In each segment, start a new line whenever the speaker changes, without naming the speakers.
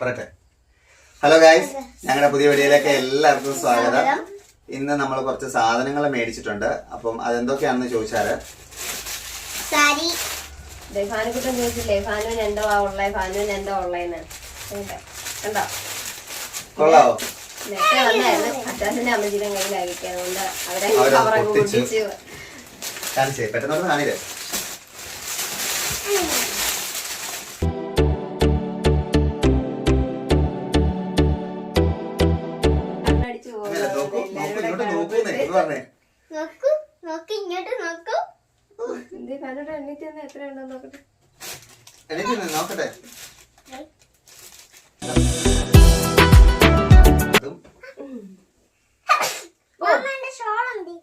പറയട്ടെ. Hello guys ഞങ്ങളുടെ പുതിയ വീഡിയോയിലേക്ക് എല്ലാവർക്കും സ്വാഗതം. ഇന്ന് നമ്മൾ കുറച്ച് സാധനങ്ങൾ മേടിച്ചിട്ടുണ്ട്. അപ്പം അതെന്തൊക്കെയാണെന്ന് ചോദിച്ചാൽ
സാരി.
ഫാനുക്കുട്ടൻ ചോദിച്ചില്ലേ ഫാനുവിന് എന്തോ ആ ഉള്ളേ ഫാനുവിന് എന്തോ ഉള്ളേന്ന് കണ്ടോ?
കൊള്ളാവോ?
അച്ചാച്ചന്റെ അമ്മച്ചിയുടെ കയ്യിലായിരിക്കും അതുകൊണ്ട് അവരെ.
പൊട്ടിച്ച്. കാണിച്ചേ. പെട്ടെന്ന് കാണില്ലേ നോക്കൂ നോക്ക് ഇങ്ങോട്ട്
നോക്കൂ
എന്തേ ഫാനോട് എണ്ണീറ്റ് തന്നെ എത്രയുണ്ടോ നോക്കട്ടെ
ഒന്ന് നോക്കട്ടെ
ഷോളുണ്ട്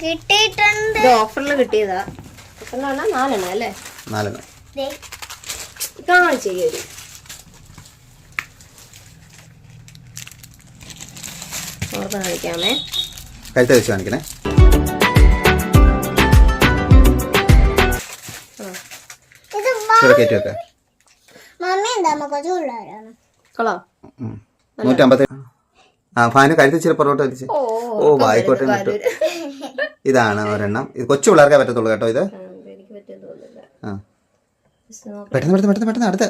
കിട്ടിയിട്ടുണ്ട്.
ഇത് ഓഫറിൽ കിട്ടിയതാ. ഓഫറിലാണ് നാലെണ്ണം അല്ലേ?
നാലെണ്ണം.
ദേ,
കാണിച്ചു ഒരു. ഓർത്ത് കാണിക്കാമേ.
കഴുത്ത വെച്ച് കാണിക്കണേ. കയറ്റി വെക്ക നൂറ്റമ്പത്തി ആ ഫാന് കഴുത്ത് ചില വലിച്ച്.
ഓ
എന്നിട്ട്. ഇതാണ് ഒരെണ്ണം. ഇത് കൊച്ചു പിള്ളേർക്കേ പറ്റത്തുള്ളൂ കേട്ടോ ഇത്? ആ. പെട്ടെന്ന് പെട്ടെന്ന് പെട്ടെന്ന് പെട്ടെന്ന് അടുത്ത്.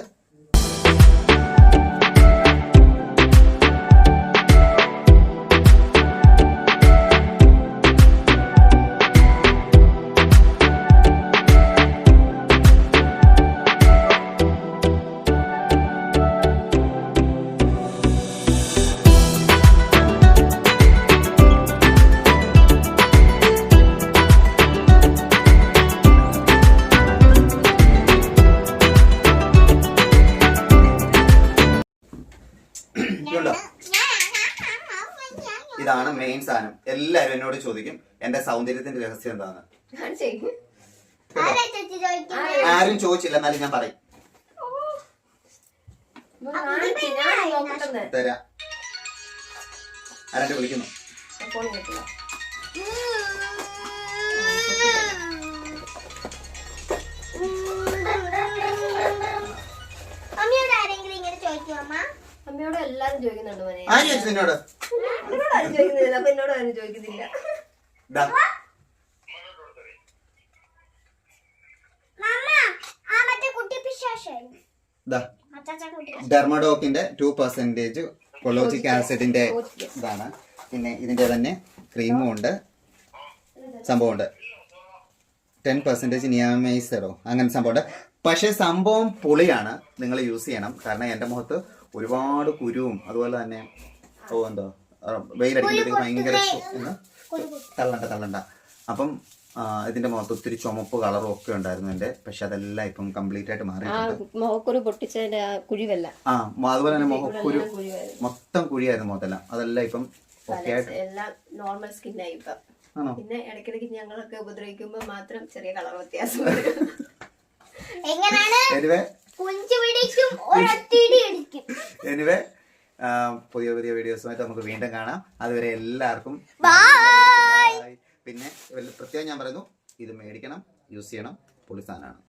ഇതാണ് മെയിൻ സാധനം. എല്ലാരും എന്നോട് ചോദിക്കും എന്റെ സൗന്ദര്യത്തിന്റെ രഹസ്യം എന്താണ്.
ആരാ
ചോദിച്ചില്ല എന്നാലും ഞാൻ പറയും. തരാ. ആരാണ്ട് വിളിക്കുന്നു?
അമ്മയോട് എല്ലാരും ചോദിക്കുന്നുണ്ട് മോനെ.
ആര് ചോദിച്ചു നിന്നോട്?
എന്നോട് അനുചോദിക്കുന്നില്ല ചോദിക്കുന്നില്ല. അപ്പൊ എന്നോട് അനുചോദിക്കുന്നില്ല ചോദിക്കുന്നില്ല.
ദാ,
മമ്മ ആ മറ്റേ കുട്ടി പിശാശായി.
ദാ,
അച്ചാച്ച കുട്ടി
ഡെർമഡോക്കിന്റെ ടു പെർസെന്റേജ് കൊളോജിക് ആസിഡിന്റെ ഇതാണ്. പിന്നെ ഇതിന്റെ തന്നെ ക്രീമും ഉണ്ട്. സംഭവം ഉണ്ട് ടെൻ പെർസെന്റേജ് നിയമൈസറോ അങ്ങനെ സംഭവം ഉണ്ട് പക്ഷേ സംഭവം പുളിയാണ്. നിങ്ങൾ യൂസ് ചെയ്യണം. കാരണം എന്റെ മുഖത്ത് ഒരുപാട് കുരുവും അതുപോലെ തന്നെ ഓ എന്തോ? വെയിലടിക്കുമ്പോഴത്തേക്ക് ഭയങ്കര? തള്ളണ്ട തള്ളണ്ട. അപ്പം ഇതിന്റെ മുഖത്ത് ഒത്തിരി ചുമപ്പ് കളറും ഒക്കെ ഉണ്ടായിരുന്നു എന്റെ പക്ഷെ അതെല്ലാം ഇപ്പം കംപ്ലീറ്റ് ആയിട്ട്
ആ
മാറിയിട്ടുണ്ട്.
ആ കുഴിവല്ല.
ആ മ- അതുപോലെ തന്നെ മുഖക്കുരു മൊത്തം കുഴിയായിരുന്നു മുഖത്തെല്ലാം. അതെല്ലാം ഇപ്പം ഓക്കെ ആയിട്ട് ആണോ?
പിന്നെ ഇടയ്ക്കിടയ്ക്ക് ഞങ്ങളൊക്കെ ഉപദ്രവിക്കുമ്പോ മാത്രം ചെറിയ കളർ വ്യത്യാസം. വരും.
എങ്ങനെയാണ്
എനിവേ പുതിയ പുതിയ വീഡിയോസുമായിട്ട് നമുക്ക് വീണ്ടും കാണാം. അതുവരെ എല്ലാവർക്കും പിന്നെ പ്രത്യേകം ഞാൻ പറയുന്നു ഇത് മേടിക്കണം യൂസ് ചെയ്യണം പൊളി സാധനമാണ്.